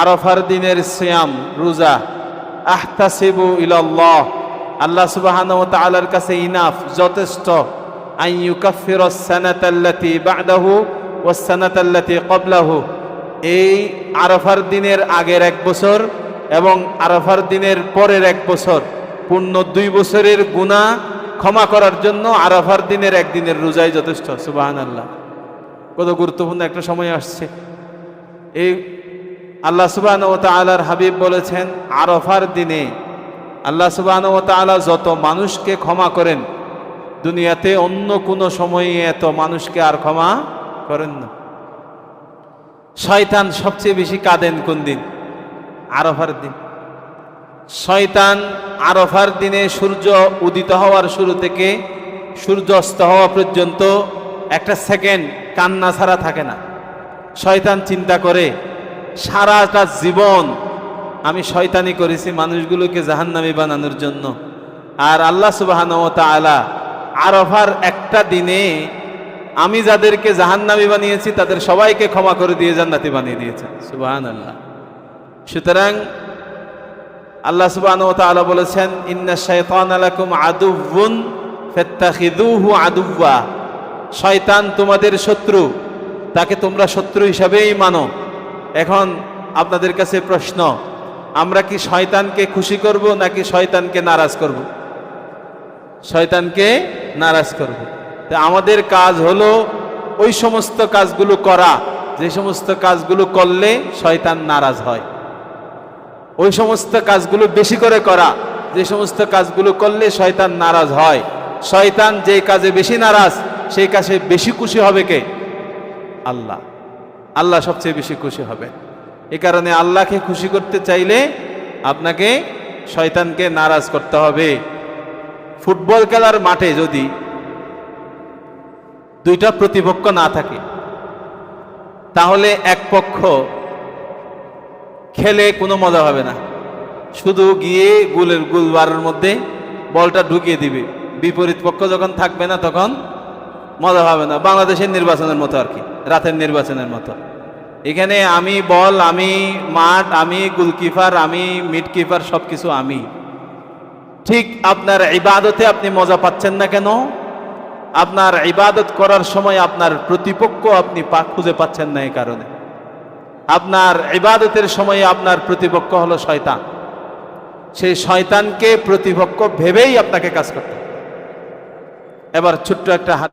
আরফার দিনের সিয়াম, রোজা। আহতাসিবু ইলাল্লাহ। আল্লাহ সুবহানাহু ওয়া তাআলার কাছে ইনাফ, যথেষ্ট। আন ইউকাফফিরা সানাতাল্লাতী বা'দাহু ওয়াস সানাতাল্লাতী ক্বাবলাহু। এই আরফার দিনের আগের এক বছর এবং আরফার দিনের পরের এক বছর, পূর্ণ দুই বছরের গুনাহ ক্ষমা করার জন্য আরফার দিনের একদিনের রোজাই যথেষ্ট সুবাহান আল্লাহ কত গুরুত্বপূর্ণ একটা সময় আসছে। এই আল্লাহ সুবাহ ও তালার হাবিব বলেছেন, আরফার দিনে আল্লাহ সুবাহ ও তালা যত মানুষকে ক্ষমা করেন, দুনিয়াতে অন্য কোনো সময়ে এত মানুষকে আর ক্ষমা করেন না। শয়তান সবচেয়ে বেশি কাঁদেন কোন দিন? আরফার দিন। শয়তান আরফার দিনে সূর্য উদিত হওয়ার শুরু থেকে সূর্য অস্ত হওয়া পর্যন্ত একটা সেকেন্ড কান্না ছাড়া থাকে না। শয়তান চিন্তা করে সারাটা জীবন আমি শয়তানি করেছি মানুষগুলোকে জাহান্নামি বানানোর জন্য। আর আল্লাহ সুবাহান ও তালা আরফার একটা দিনে আমি যাদেরকে জাহান্নামি বানিয়েছি, তাদের সবাইকে ক্ষমা করে দিয়ে জান্নাতি বানিয়ে দিয়েছে। সুবাহান আল্লাহ সুতরাং আল্লাহ সুবাহ ও তাআলা বলেছেন, ইন্না শাইতান আলাকুম ফাত্তাখিযুহু আদুওয়া। শয়তান তোমাদের শত্রু, তাকে তোমরা শত্রু হিসাবেই মানো। এখন আপনাদের কাছে প্রশ্ন, আমরা কি শয়তানকে খুশি করব নাকি শয়তানকে নারাজ করব? শয়তানকে নারাজ করব। তা আমাদের কাজ হলো ওই সমস্ত কাজগুলো করা, যে সমস্ত কাজগুলো করলে শয়তান নারাজ হয়। ওই সমস্ত কাজগুলো বেশি করে করা, যে সমস্ত কাজগুলো করলে শয়তান নারাজ হয়। শয়তান যে কাজে বেশি নারাজ, সেই কাজে বেশি খুশি হবে কে? আল্লাহ। আল্লাহ সবচেয়ে বেশি খুশি হবে। এ কারণে আল্লাহকে খুশি করতে চাইলে আপনাকে শয়তানকে নারাজ করতে হবে। ফুটবল খেলার মাঠে যদি দুইটা প্রতিপক্ষ না থাকে, তাহলে এক পক্ষ খেলে কোনো মজা হবে না। শুধু গিয়ে গুলের গুলবারের মধ্যে বলটা ঢুকিয়ে দিবে। বিপরীত পক্ষ যখন থাকবে না, তখন মজা হবে না। বাংলাদেশের নির্বাচনের মতো আর কি। রাতের নির্বাচনের মতো। এখানে আমি বল, আমি মাঠ, আমি গোলকিপার, আমি মিড কিপার সব কিছু আমি। ঠিক আপনার ইবাদতে আপনি মজা পাচ্ছেন না কেন? আপনার ইবাদত করার সময় আপনার প্রতিপক্ষ আপনি খুঁজে পাচ্ছেন না এই কারণে। আপনার ইবাদতের সময়ে আপনার প্রতিপক্ষ হলো শয়তান। সেই শয়তানকে প্রতিপক্ষ ভেবেই আপনাকে কাজ করতে এবার ছোট্ট একটা হাত